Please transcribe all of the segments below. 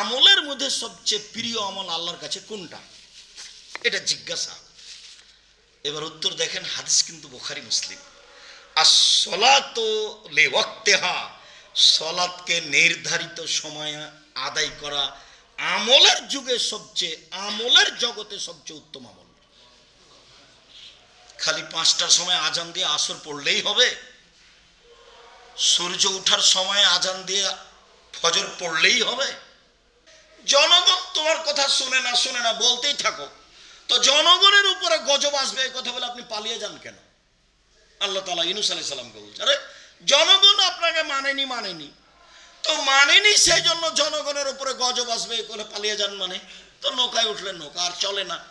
আমলের মধ্যে সবচেয়ে প্রিয় আমল আল্লাহর কাছে কোনটা? এটা জিজ্ঞাসা। এবার উত্তর দেখেন, হাদিস কিন্তু বোখারি, মুসলিম। আর সলাত লে ওয়াক্তেহা সলাৎকে নির্ধারিত সময়ে আদায় করা আমলের যুগে সবচেয়ে, আমলের জগতে সবচেয়ে উত্তম আমল। খালি পাঁচটার সময় আজান দিয়ে আসর পড়লেই হবে। সূর্য ওঠার সময় আজান দিয়ে ফজর পড়লেই হবে। জনগণ তোমার কথা শুনে না শুনে না, বলতেই থাকো। তো জনগণের উপরে গজব আসবে, এই কথা বলে আপনি পালিয়ে যান কেন? আল্লাহ তালা ইনুস আলাই সাল্লামকে বলছে, আরে, জনগণ আপনাকে মানেনি মানেনি। তো মানেনি সেই জন্য জনগণের উপরে গজব আসবে, এই করে পালিয়ে যান মানে? তো নৌকায় উঠলেন, নৌকা আর চলে না।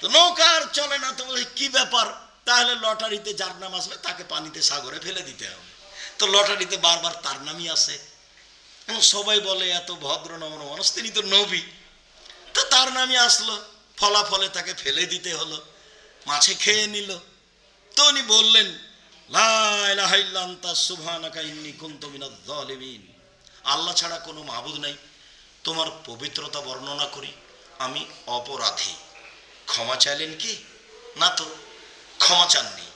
তো নৌকা আর চলে না, তো বলে, কি ব্যাপার? তাহলে লটারিতে যার নাম আসবে, তাকে পানিতে সাগরে ফেলে দিতে হবে। তো লটারিতে বারবার তার নামই আসে। এবং সবাই বলে, এত ভদ্র, নম্র মানুষ, তিনি তো নবী। তো তার নামই আসলো। ফলাফলে তাকে ফেলে দিতে হলো। মাছে খেয়ে নিল। তো উনি বললেন আল্লাহ ছাড়া কোনো মাহবুদ নাই। তোমার পবিত্রতা বর্ণনা করি, আমি অপরাধী। ক্ষমা চাইলেন কি? না তো, ক্ষমা চাননি।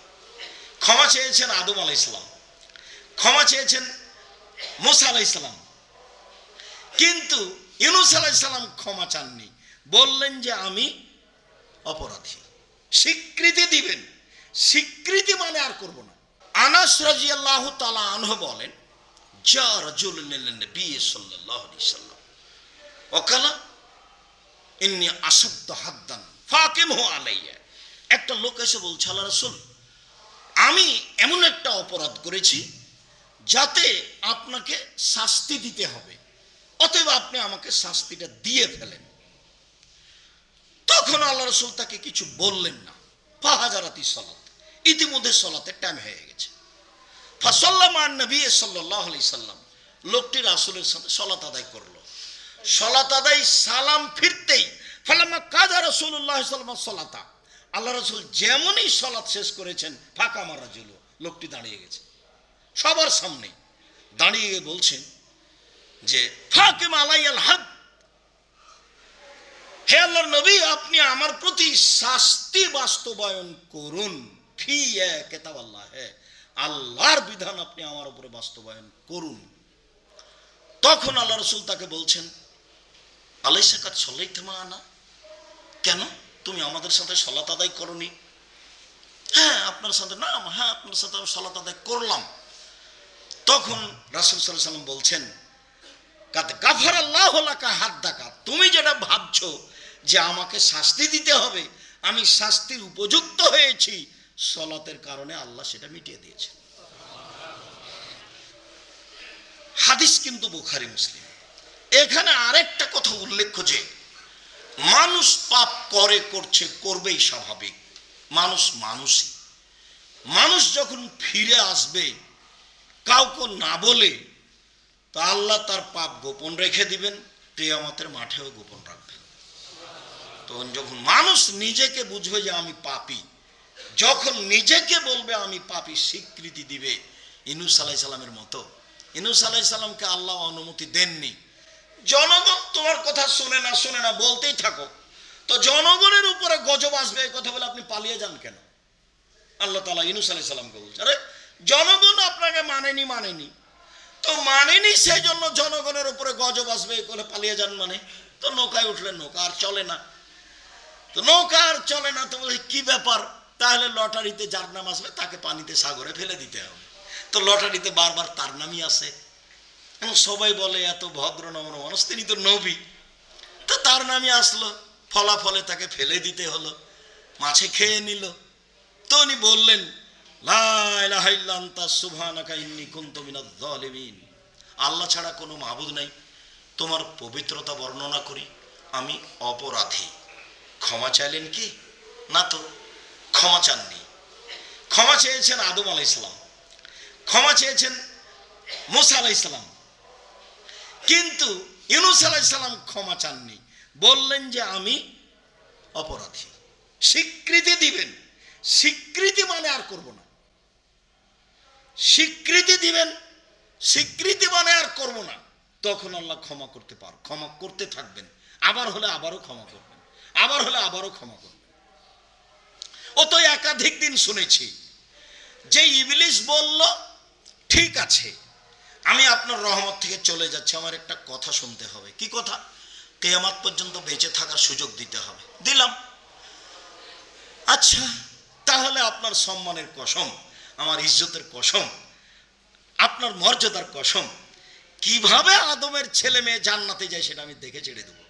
ক্ষমা চেয়েছেন আদম আলাই ইসলাম ক্ষমা চেয়েছেন মোসা আলাই ইসলাম কিন্তু ইউনুস আলাই সালাম ক্ষমা চাননি। বললেন যে আমি অপরাধী। স্বীকৃতি দিবেন। স্বীকৃতি মানে আর করব না। আনাস রাজিয়াল্লাহ তালা আনহ বলেন, যা ফাকিম হো আলাইয়া। একটা লোক এসে বলছে, আল্লাহ রাসূল, আমি এমন একটা অপরাধ করেছি যাতে আপনাকে শাস্তি দিতে হবে। অতএব আপনি আমাকে শাস্তিটা দিয়ে ফেলেন। তখন আল্লাহ রসুল তাকে কিছু বললেন না। ফাহাজারাতি সলাত। ইতিমধ্যে সলাতের টাইম হয়ে গেছে। ফাসল্লামান নবী সাল্লাহ আলি সাল্লাম লোকটি রাসুলের সাথে সলাত আদায় করল। সলাত আদায় সালাম ফিরতেই ফালামা কাজা রসুল্লাহ সাল্লাম সলাতা। আল্লাহ রসুল যেমনই সলাৎ শেষ করেছেন, ফাঁকা মারা জুলো লোকটি দাঁড়িয়ে গেছে। সবার সামনে দাঁড়িয়ে বলছেন যে ফাকিম আলাইয়াল হাদ হে আল্লাহর নবী, আপনি আমার প্রতি শাস্তি বাস্তবায়ন করুন। ফি কেতাব আল্লাহ, হে আল্লাহর বিধান আপনি আমার উপরে বাস্তবায়ন করুন। তখন আল্লাহ রসুল তাকে বলছেন আলাই সাকাত সল্লাইতেমা আনা কেন? তুমি আমাদের সাথে সলাত আদায় করনি? হ্যাঁ আপনার সাথে, না হ্যাঁ আপনার সাথে আমি সলাত আদায় করলাম। তখন রাসুল সাল্লাহ সাল্লাম বলছেন গাফার আল্লাহ হাত ডাকা তুমি যেটা ভাবছ যে আমাকে শাস্তি দিতে হবে, আমি শাস্তির উপযুক্ত হয়েছি, সলাতের কারণে আল্লাহ সেটা মিটিয়ে দিয়েছে হাদিস কিন্তু বুখারি, মুসলিম। এখানে আরেকটা কথা উল্লেখ্য যে, মানুষ পাপ করে, করছে, করবেই স্বাভাবিক। মানুষ মানুষই। মানুষ যখন ফিরে আসবে, কাউকে না বলে তা আল্লাহ তার পাপ গোপন রেখে দিবেন, কেয়ামতের মাঠেও গোপন রাখবেন। তখন যখন মানুষ নিজেকে বুঝবে যে আমি পাপি, যখন নিজেকে বলবে আমি পাপি, স্বীকৃতি দিবে ইনুস আলাই সালামের মতো। ইনুস আলাই সালামকে আল্লাহ অনুমতি দেননি। জনগণ তোমার কথা শুনে না শুনে না, বলতেই থাকো। তো জনগণের উপরে গজব আসবে, এই কথা বলে আপনি পালিয়ে যান কেন? আল্লাহ তালা ইনুস আলাই সালামকে বলছে, আরে, জনগণ আপনাকে মানেনি মানেনি। তো মানেনি সেই জন্য জনগণের উপরে গজব আসবে করে পালিয়ে যান মানে। তো নৌকায় উঠলেন, নৌকা আর চলে না। তো নৌকা আর চলে না, তো বলে, কি ব্যাপার? তাহলে লটারিতে যার নাম আসবে, তাকে পানিতে সাগরে ফেলে দিতে হবে। তো লটারিতে বারবার তার নামই আসে। এবং সবাই বলে, এত ভদ্র, নম্র মানুষ, তিনি তো নবী। তো তার নামই আসলো, ফলাফলে তাকে ফেলে দিতে হলো, মাছে খেয়ে নিল। তো উনি বললেন আল্লাহ ছাড়া কোনো মাবুদ নাই। তোমার পবিত্রতা বর্ণনা করি, আমি অপরাধী। ক্ষমা চাইলেন কি? না তো, ক্ষমা চাননি। ক্ষমা চেয়েছেন আদম আলাই ইসলাম ক্ষমা চেয়েছেন মোসা আলাই ইসলাম কিন্তু ইউনুস আলাই সালাম ক্ষমা চাননি। বললেন যে আমি অপরাধী। স্বীকৃতি দিবেন। স্বীকৃতি মানে আর করব না। স্বীকৃতি দিবেন, স্বীকৃতি মানে আর করব না। তখন আল্লাহ ক্ষমা করতে পার, ক্ষমা করতে থাকবেন। আবার হলে আবারও ক্ষমা করবেন, আবার হলে আবারও ক্ষমা করবেন। ও তো একাধিক দিন শুনেছি, যে ইবলিশ বলল, ঠিক আছে, আমি আপনার রহমত থেকে চলে যাচ্ছি, আমার একটা কথা শুনতে হবে। কি কথা? কেয়ামাত পর্যন্ত বেঁচে থাকার সুযোগ দিতে হবে। দিলাম। আচ্ছা তাহলে আপনার সম্মানের কসম আমার ইজ্জতের কসম, আপনার মর্যাদার কসম, কীভাবে আদমের ছেলে মেয়ে জান্নাতে যায় সেটা আমি দেখে ছেড়ে দেবো।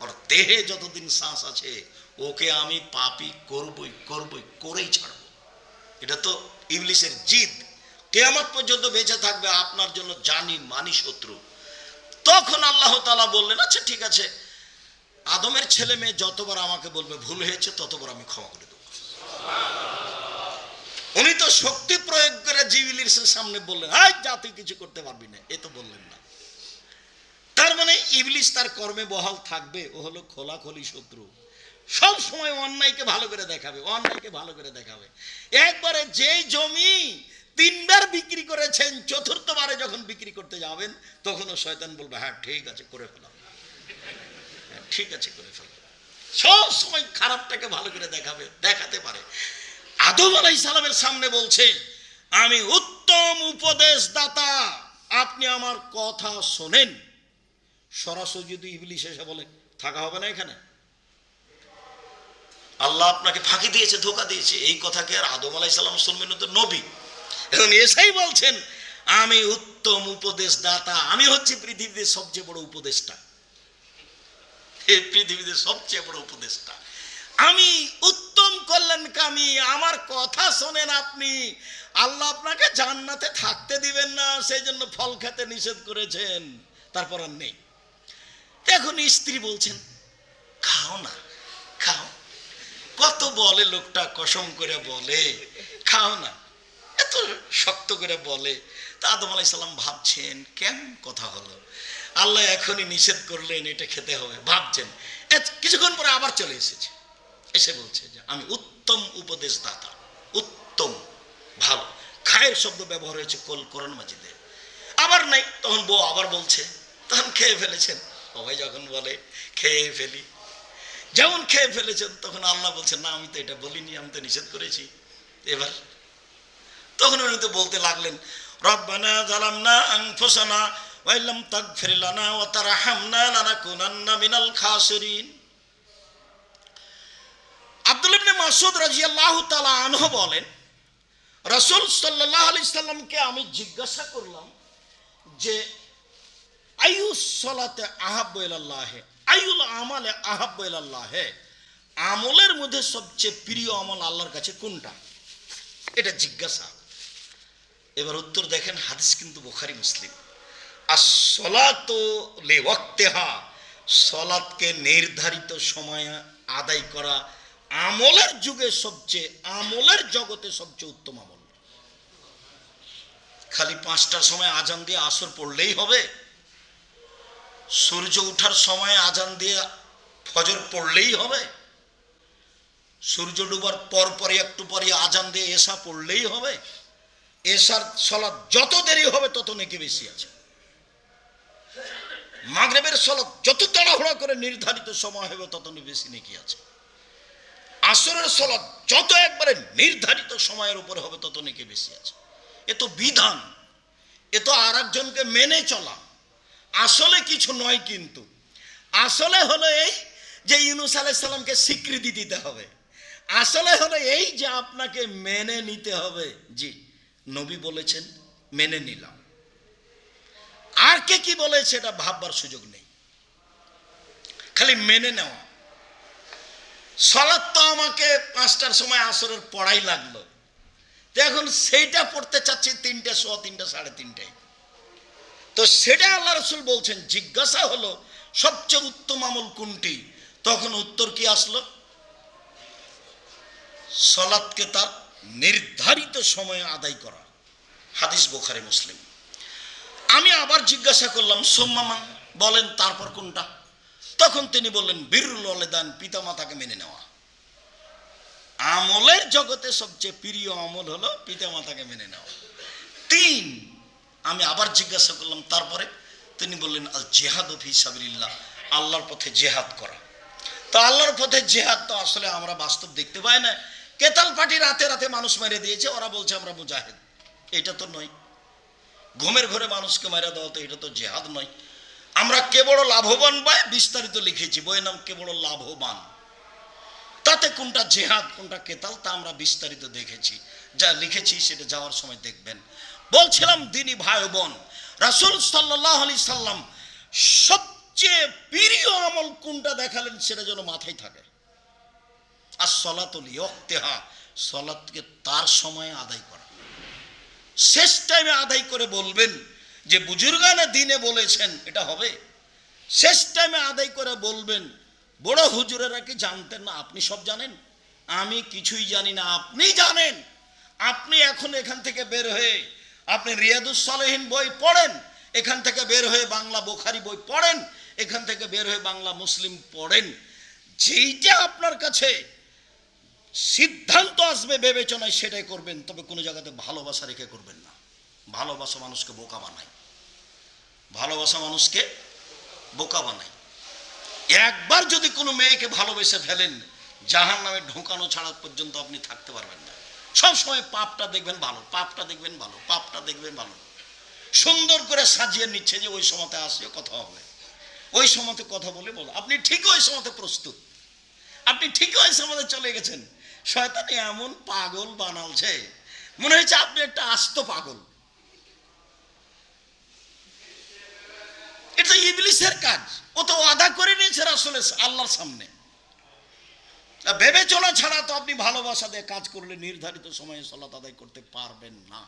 ওর দেহে যতদিন শ্বাস আছে, ওকে আমি পাপি করবই করবই, করেই ছাড়বো। এটা তো ইংলিশের জিদ। কেয়ামত পর্যন্ত বেঁচে থাকবে, আপনার জন্য জানি মানি শত্রু। তখন আল্লাহ তালা বললেন আচ্ছা ঠিক আছে। আদমের ছেলে মেয়ে যতবার আমাকে বলবে, ভুল হয়েছে, ততবার আমি ক্ষমা করে দেবো। উনি তো শক্তি প্রয়োগ করে জিবিলির সামনে বললেন হাই তুই কিছু করতে পারবি না। এ তো বললেন না। তার মানে ইবলিশ তার কর্মে বহাল থাকবে ও হলো খোলাখলি শত্রু। সব সময় অন্যায়কে ভালো করে দেখাবে অন্যায়কে ভালো করে দেখাবে। একবারে যে জমি তিনবার বিক্রি করেছেন চতুর্থবারে যখন বিক্রি করতে যাবেন তখনও শয়তান বলবে হ্যাঁ ঠিক আছে করে ফেলাম হ্যাঁ, ঠিক আছে করে ফেলাম সব সময় খারাপটাকে ভালো করে দেখাবে পারে আদম আলাই সালামের সামনে বলছে, আমি উত্তম উপদেশ দাতা আপনি আমার কথা শোনেন। সরাসরি যদি ইবলিশ এসে বলে, থাকা হবে না এখানে? আল্লাহ আপনাকে ফাঁকি দিয়েছে, ধোকা দিয়েছে। এই কথাকে আর আদম আলাই সালাম শুনবেন তো নবী? এখন এসাই বলছেন, আমি উত্তম উপদেশ দাতা আমি হচ্ছি পৃথিবীতে সবচেয়ে বড় উপদেশটা এই পৃথিবীতে সবচেয়ে বড় উপদেশটা আমি উত্তম কল্যাণকামী, আমার কথা শোনেন আপনি। আল্লাহ আপনাকে জান্নাতে থাকতে দিবেন না, সেই জন্য ফল খেতে নিষেধ করেছেন। তারপর আর নেই। এখন স্ত্রী বলছেন, খাও না, খাও। কত বলে লোকটা, কসম করে বলে, খাও না। এত শক্ত করে বলে। তা আদম আলাই সাল্লাম ভাবছেন কেমন কথা হলো? আল্লাহ এখনই নিষেধ করলেন, এটা খেতে হবে। ভাবছেন। কিছুক্ষণ পরে আবার চলে এসেছে। এসে বলছে যে আমি উত্তম উপদেশ দাতা উত্তম, ভালো। খায়ের শব্দ ব্যবহার হয়েছে কল করণ মাজিদে। আবার নাই, তখন বউ আবার বলছে, তখন খেয়ে ফেলেছেন? সবাই যখন বলে, খেয়ে ফেলি। যেমন খেয়ে ফেলেছেন, তখন আল্লাহ বলছেন না, আমি তো এটা বলিনি, আমি তো নিষেধ করেছি। এবার তখন উনি তো বলতে লাগলেন, রব্বানা জালামনা আনফুসানা ওয়াইলাম তাগফির লানা ওয়া তারহামনা লানাকুনান্না মিনাল খাসিরিন। মাসুদ রাদিয়াল্লাহু তাআলা আনহু বলেন, রাসূল সাল্লাল্লাহু আলাইহি সাল্লামকে আমি জিজ্ঞাসা করলাম যে আয়ু সলাতে আহাব্বু আয়ুল আমালে আমলের মধ্যে সবচেয়ে প্রিয় আমল আল্লাহর কাছে কোনটা? এটা জিজ্ঞাসা। এবার উত্তর দেখেন, হাদিস কিন্তু বোখারি, মুসলিম। আর সলাত লে সলাৎকে নির্ধারিত সময়ে আদায় করা আমলের যুগে সবচেয়ে, আমলের জগতে সবচেয়ে উত্তম আমল। খালি পাঁচটার সময় আজান দিয়ে আসর পড়লেই হবে। সূর্য ওঠার সময় আজান দিয়ে ফজর পড়লেই হবে। সূর্য ডুবার পর পরে একটু পরে আজান দিয়ে এসা পড়লেই হবে। এসার সলাৎ যত দেরি হবে, তত নাকি বেশি আছে। মাগরেবের সলাৎ যত তাড়াহুড়া করে নির্ধারিত সময় হবে, তত বেশি নাকি আছে। আসরের সলাদ যত একবারে নির্ধারিত সময়ের উপরে হবে, তত নাকি বেশি আছে। এ তো বিধান। এ তো আর একজনকে মেনে চলা। আসলে কিছু নয় কিন্তু। আসলে হলো এই যে ইউনুস আলাইসাল্লামকে স্বীকৃতি দিতে হবে। আসলে হলো এই যে আপনাকে মেনে নিতে হবে। জি, নবী বলেছেন, মেনে নিলাম। আর কে কি বলেছে, এটা ভাববার সুযোগ নেই। খালি মেনে নেওয়া। সলাৎ তো আমাকে পাঁচটার সময় আসরের পড়াই লাগল। তো এখন সেইটা পড়তে চাচ্ছি তিনটে, সোয়া তিনটা, সাড়ে তিনটায় তো সেটা আল্লাহ রসুল বলছেন, জিজ্ঞাসা হলো, সবচেয়ে উত্তম আমল কোনটি? তখন উত্তর কি আসলো? সলাৎকে তার নির্ধারিত সময়ে আদায় করা। হাদিস বোখারি, মুসলিম। আমি আবার জিজ্ঞাসা করলাম সোম্মামান বলেন, তারপর কোনটা? তখন তিনি বললেন, বীরুল অলেদান পিতা মাতাকে মেনে নেওয়া। আমলের জগতে সবচেয়ে প্রিয় আমল হলো পিতা মাতাকে মেনে নেওয়া। তিন, আমি আবার জিজ্ঞাসা করলাম, তারপরে তিনি বললেন, আল জেহাদ ফি সাবিল্লাহ আল্লাহর পথে জেহাদ করা। তো আল্লাহর পথে জেহাদ তো আসলে আমরা বাস্তব দেখতে পাই না। কেতাল পার্টি রাতে রাতে মানুষ মেরে দিয়েছে, ওরা বলছে, আমরা মুজাহিদ। এটা তো নয়। ঘুমের ঘরে মানুষকে মেরে দেওয়া তো এটা তো জেহাদ নয়। আমরা কে বড় লাভবান পাই বিস্তারিত লিখেছি, বইয়ের নাম কে বড় লাভবান? তাতে কোনটা জেহাদ, কোনটা কেতাল, তা আমরা বিস্তারিত দেখেছি। যা লিখেছি সেটা যাওয়ার সময় দেখবেন। বলছিলাম দিনী ভাই বোন, রাসুল সাল্লাহ আলি সাল্লাম সবচেয়ে প্রিয় আমল কোনটা দেখালেন সেটা যেন মাথায় থাকে। আর সলাতল ইয়ক্তেহা সলাতকে তার সময়ে আদায় করা। শেষ টাইমে আদায় করে বলবেন যে বুজুর্গানে দিনে বলেছেন, এটা হবে। শেষ টাইমে আদায় করে বলবেন, বড় হুজুরেরা কি জানতেন না? আপনি সব জানেন? আমি কিছুই জানি না, আপনি জানেন। আপনি এখন এখান থেকে বের হয়ে, আপনি রিয়াদুস সালেহীন বই পড়েন, এখান থেকে বের হয়ে বাংলা বোখারি বই পড়েন, এখান থেকে বের হয়ে বাংলা মুসলিম পড়েন। যেইটা আপনার কাছে সিদ্ধান্ত আসবে বিবেচনায়, সেটাই করবেন, তবে কোনো জায়গাতে ভালোবাসা রেখে করবেন না। ভালোবাসা মানুষকে বোকা বানায়। ভালোবাসা মানুষকে বোকা বানায়। একবার যদি কোনো মেয়েকে ভালোবেসে ফেলেন জাহান নামে ঢোকানো ছাড়া পর্যন্ত আপনি থাকতে পারবেন না। সব সময় পাপটা দেখবেন ভালো, পাপটা দেখবেন ভালো, পাপটা দেখবেন ভালো। সুন্দর করে সাজিয়ে নিচ্ছে যে ওই সময়তে আসলে কথা হবে। ওই সময়তে কথা বলে বলো। আপনি ঠিক ওই সময়তে প্রস্তুত। আপনি ঠিক ওই সময়তে চলে গেছেন। শয়তান এমন পাগল বানালছে। মনে হয়েছে আপনি একটা আস্ত পাগল। এটা ইবলিসের কাজ। ও তো আদা করে নিয়েছে আসলে আল্লাহর সামনে। ভেবে চলা ছাড়া তো আপনি ভালোবাসা দিয়ে কাজ করলে নির্ধারিত সময়ে সলাত আদায় করতে পারবেন না।